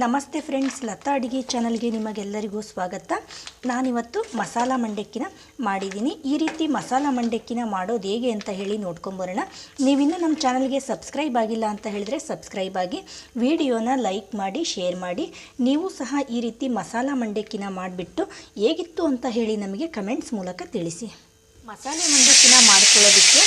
ನಮಸ್ತೆ ಫ್ರೆಂಡ್ಸ್, ಲತಾ ಅಡುಗೆ ಚಾನಲ್ಗೆ ನಿಮಗೆಲ್ಲರಿಗೂ ಸ್ವಾಗತ. ನಾನಿವತ್ತು ಮಸಾಲ ಮಂಡಕ್ಕಿನ ಮಾಡಿದ್ದೀನಿ. ಈ ರೀತಿ ಮಸಾಲ ಮಂಡಕ್ಕಿನ ಮಾಡೋದು ಹೇಗೆ ಅಂತ ಹೇಳಿ ನೋಡ್ಕೊಂಬರೋಣ. ನೀವಿನ್ನೂ ನಮ್ಮ ಚಾನಲ್ಗೆ ಸಬ್ಸ್ಕ್ರೈಬ್ ಆಗಿಲ್ಲ ಅಂತ ಹೇಳಿದ್ರೆ ಸಬ್ಸ್ಕ್ರೈಬ್ ಆಗಿ, ವಿಡಿಯೋನ ಲೈಕ್ ಮಾಡಿ, ಶೇರ್ ಮಾಡಿ. ನೀವು ಸಹ ಈ ರೀತಿ ಮಸಾಲ ಮಂಡಕ್ಕಿನ ಮಾಡಿಬಿಟ್ಟು ಹೇಗಿತ್ತು ಅಂತ ಹೇಳಿ ನಮಗೆ ಕಮೆಂಟ್ಸ್ ಮೂಲಕ ತಿಳಿಸಿ. ಮಸಾಲೆ ಮಂಡಕ್ಕಿನ ಮಾಡ್ಕೊಳ್ಳೋದಕ್ಕೆ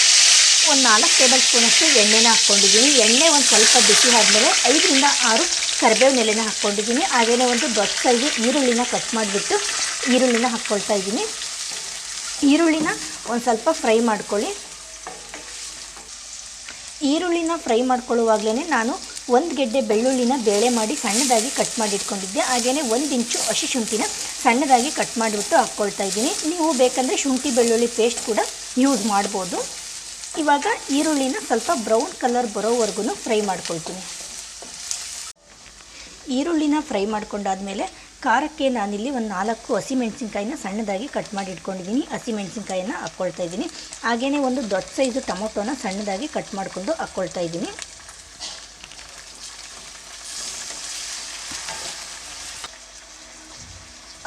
ಒಂದು ನಾಲ್ಕು ಟೇಬಲ್ ಸ್ಪೂನಷ್ಟು ಎಣ್ಣೆನ ಹಾಕ್ಕೊಂಡಿದ್ದೀನಿ. ಎಣ್ಣೆ ಒಂದು ಸ್ವಲ್ಪ ಬಿಸಿ ಆದಮೇಲೆ ಐದರಿಂದ ಆರು ಕರಿಬೇವಿನ ಎಲೆನ ಹಾಕ್ಕೊಂಡಿದ್ದೀನಿ. ಹಾಗೆಯೇ ಒಂದು ದೊಡ್ಡ ಸೈಜು ಈರುಳ್ಳಿನ ಕಟ್ ಮಾಡಿಬಿಟ್ಟು ಈರುಳ್ಳಿನ ಹಾಕ್ಕೊಳ್ತಾ ಇದ್ದೀನಿ. ಈರುಳ್ಳಿನ ಒಂದು ಸ್ವಲ್ಪ ಫ್ರೈ ಮಾಡ್ಕೊಳ್ಳಿ. ಈರುಳ್ಳಿನ ಫ್ರೈ ಮಾಡ್ಕೊಳ್ಳುವಾಗಲೇ ನಾನು ಒಂದು ಗೆಡ್ಡೆ ಬೆಳ್ಳುಳ್ಳಿನ ಬೇಳೆ ಮಾಡಿ ಸಣ್ಣದಾಗಿ ಕಟ್ ಮಾಡಿ ಇಟ್ಕೊಂಡಿದ್ದೆ ಹಾಗೆಯೇ ಒಂದು ಇಂಚು ಹಸಿ ಶುಂಠಿನ ಸಣ್ಣದಾಗಿ ಕಟ್ ಮಾಡಿಬಿಟ್ಟು ಹಾಕ್ಕೊಳ್ತಾ ಇದ್ದೀನಿ. ನೀವು ಬೇಕಂದರೆ ಶುಂಠಿ ಬೆಳ್ಳುಳ್ಳಿ ಪೇಸ್ಟ್ ಕೂಡ ಯೂಸ್ ಮಾಡ್ಬೋದು. ಇವಾಗ ಈರುಳ್ಳಿನ ಸ್ವಲ್ಪ ಬ್ರೌನ್ ಕಲರ್ ಬರೋವರೆಗೂ ಫ್ರೈ ಮಾಡ್ಕೊಳ್ತೀನಿ. ಈರುಳ್ಳಿನ ಫ್ರೈ ಮಾಡ್ಕೊಂಡಾದಮೇಲೆ ಖಾರಕ್ಕೆ ನಾನಿಲ್ಲಿ ಒಂದು ನಾಲ್ಕು ಹಸಿಮೆಣಸಿನ್ಕಾಯಿನ ಸಣ್ಣದಾಗಿ ಕಟ್ ಮಾಡಿ ಇಟ್ಕೊಂಡಿದ್ದೀನಿ. ಹಸಿಮೆಣಸಿನ್ಕಾಯಿನ ಹಾಕ್ಕೊಳ್ತಾ ಇದ್ದೀನಿ. ಹಾಗೆಯೇ ಒಂದು ದೊಡ್ಡ ಸೈಜು ಟೊಮೊಟೊನ ಸಣ್ಣದಾಗಿ ಕಟ್ ಮಾಡಿಕೊಂಡು ಹಾಕ್ಕೊಳ್ತಾ ಇದ್ದೀನಿ.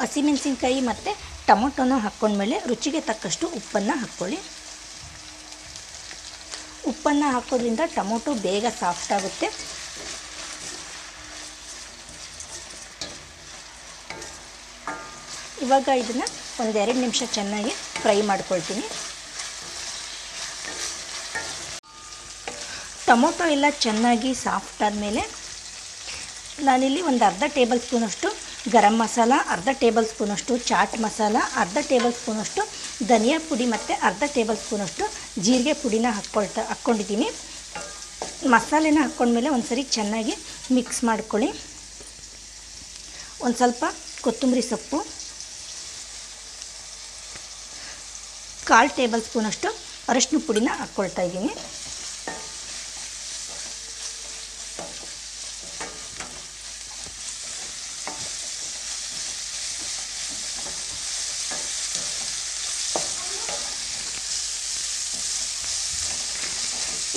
ಹಸಿಮೆಣಸಿನ್ಕಾಯಿ ಮತ್ತು ಟೊಮೊಟೊನ ಹಾಕ್ಕೊಂಡ್ಮೇಲೆ ರುಚಿಗೆ ತಕ್ಕಷ್ಟು ಉಪ್ಪನ್ನು ಹಾಕ್ಕೊಳ್ಳಿ. ಉಪ್ಪನ್ನು ಹಾಕೋದ್ರಿಂದ ಟೊಮೊಟೊ ಬೇಗ ಸಾಫ್ಟ್ ಆಗುತ್ತೆ. ಇವಾಗ ಇದನ್ನು ಒಂದೆರಡು ನಿಮಿಷ ಚೆನ್ನಾಗಿ ಫ್ರೈ ಮಾಡ್ಕೊಳ್ತೀನಿ. ಟೊಮೊಟೊ ಎಲ್ಲ ಚೆನ್ನಾಗಿ ಸಾಫ್ಟ್ ಆದಮೇಲೆ ನಾನಿಲ್ಲಿ ಒಂದು ಅರ್ಧ ಟೇಬಲ್ ಸ್ಪೂನಷ್ಟು ಗರಂ ಮಸಾಲ, ಅರ್ಧ ಟೇಬಲ್ ಸ್ಪೂನಷ್ಟು ಚಾಟ್ ಮಸಾಲ, ಅರ್ಧ ಟೇಬಲ್ ಸ್ಪೂನಷ್ಟು ಧನಿಯಾ ಪುಡಿ ಮತ್ತು ಅರ್ಧ ಟೇಬಲ್ ಸ್ಪೂನಷ್ಟು ಜೀರಿಗೆ ಪುಡಿನ ಹಾಕ್ಕೊಳ್ತಾ ಹಾಕ್ಕೊಂಡಿದ್ದೀನಿ. ಮಸಾಲೆನ ಹಾಕ್ಕೊಂಡ್ಮೇಲೆ ಒಂದು ಸರಿ ಚೆನ್ನಾಗಿ ಮಿಕ್ಸ್ ಮಾಡ್ಕೊಳ್ಳಿ. ಒಂದು ಸ್ವಲ್ಪ ಕೊತ್ತಂಬರಿ ಸೊಪ್ಪು ಕಾಲು ಟೇಬಲ್ ಸ್ಪೂನಷ್ಟು ಅರಶಿನ ಪುಡಿನ ಹಾಕ್ಕೊಳ್ತಾ ಇದ್ದೀನಿ.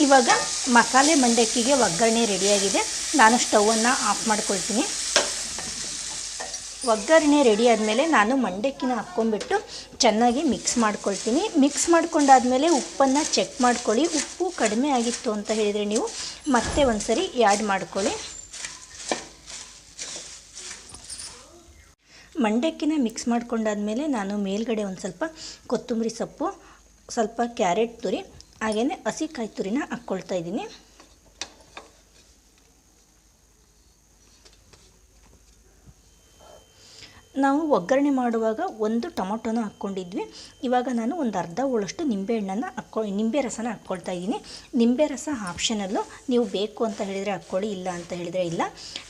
ಇವಾಗ ಮಸಾಲೆ ಮಂಡಕ್ಕಿಗೆ ಒಗ್ಗರಣೆ ರೆಡಿಯಾಗಿದೆ ನಾನು ಸ್ಟವನ್ನು ಆಫ್ ಮಾಡ್ಕೊಳ್ತೀನಿ. ಒಗ್ಗರಣೆ ರೆಡಿ ಆದಮೇಲೆ ನಾನು ಮಂಡಕ್ಕಿನ ಹಾಕ್ಕೊಂಡ್ಬಿಟ್ಟು ಚೆನ್ನಾಗಿ ಮಿಕ್ಸ್ ಮಾಡ್ಕೊಳ್ತೀನಿ. ಮಿಕ್ಸ್ ಮಾಡ್ಕೊಂಡಾದಮೇಲೆ ಉಪ್ಪನ್ನು ಚೆಕ್ ಮಾಡ್ಕೊಳ್ಳಿ. ಉಪ್ಪು ಕಡಿಮೆ ಆಗಿತ್ತು ಅಂತ ಹೇಳಿದರೆ ನೀವು ಮತ್ತೆ ಒಂದು ಸರಿ ಆ್ಯಡ್ ಮಾಡ್ಕೊಳ್ಳಿ. ಮಂಡಕ್ಕಿನ ಮಿಕ್ಸ್ ಮಾಡ್ಕೊಂಡಾದಮೇಲೆ ನಾನು ಮೇಲ್ಗಡೆ ಒಂದು ಸ್ವಲ್ಪ ಕೊತ್ತಂಬರಿ ಸೊಪ್ಪು, ಸ್ವಲ್ಪ ಕ್ಯಾರೆಟ್ ತುರಿ ಹಾಗೆಯೇ ಹಸಿಕಾಯಿ ತುರಿನ ಹಾಕ್ಕೊಳ್ತಾ ಇದ್ದೀನಿ. ನಾವು ಒಗ್ಗರಣೆ ಮಾಡುವಾಗ ಒಂದು ಟೊಮೊಟೊನ ಹಾಕ್ಕೊಂಡಿದ್ವಿ. ಇವಾಗ ನಾನು ಒಂದು ಅರ್ಧ ಹೋಳಷ್ಟು ನಿಂಬೆಹಣ್ಣನ್ನು ಹಾಕ್ಕೊ ನಿಂಬೆ ರಸನ ಹಾಕ್ಕೊಳ್ತಾ ಇದ್ದೀನಿ. ನಿಂಬೆ ರಸ ಆಪ್ಷನಲ್ಲು ನೀವು ಬೇಕು ಅಂತ ಹೇಳಿದರೆ ಹಾಕ್ಕೊಳ್ಳಿ, ಇಲ್ಲ ಅಂತ ಹೇಳಿದರೆ ಇಲ್ಲ.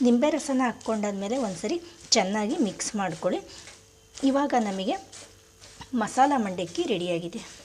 ನಿಂಬೆ ರಸನ ಹಾಕ್ಕೊಂಡಾದ್ಮೇಲೆ ಒಂದು ಸರಿ ಚೆನ್ನಾಗಿ ಮಿಕ್ಸ್ ಮಾಡ್ಕೊಳ್ಳಿ. ಇವಾಗ ನಮಗೆ ಮಸಾಲ ಮಂಡಕ್ಕಿ ರೆಡಿಯಾಗಿದೆ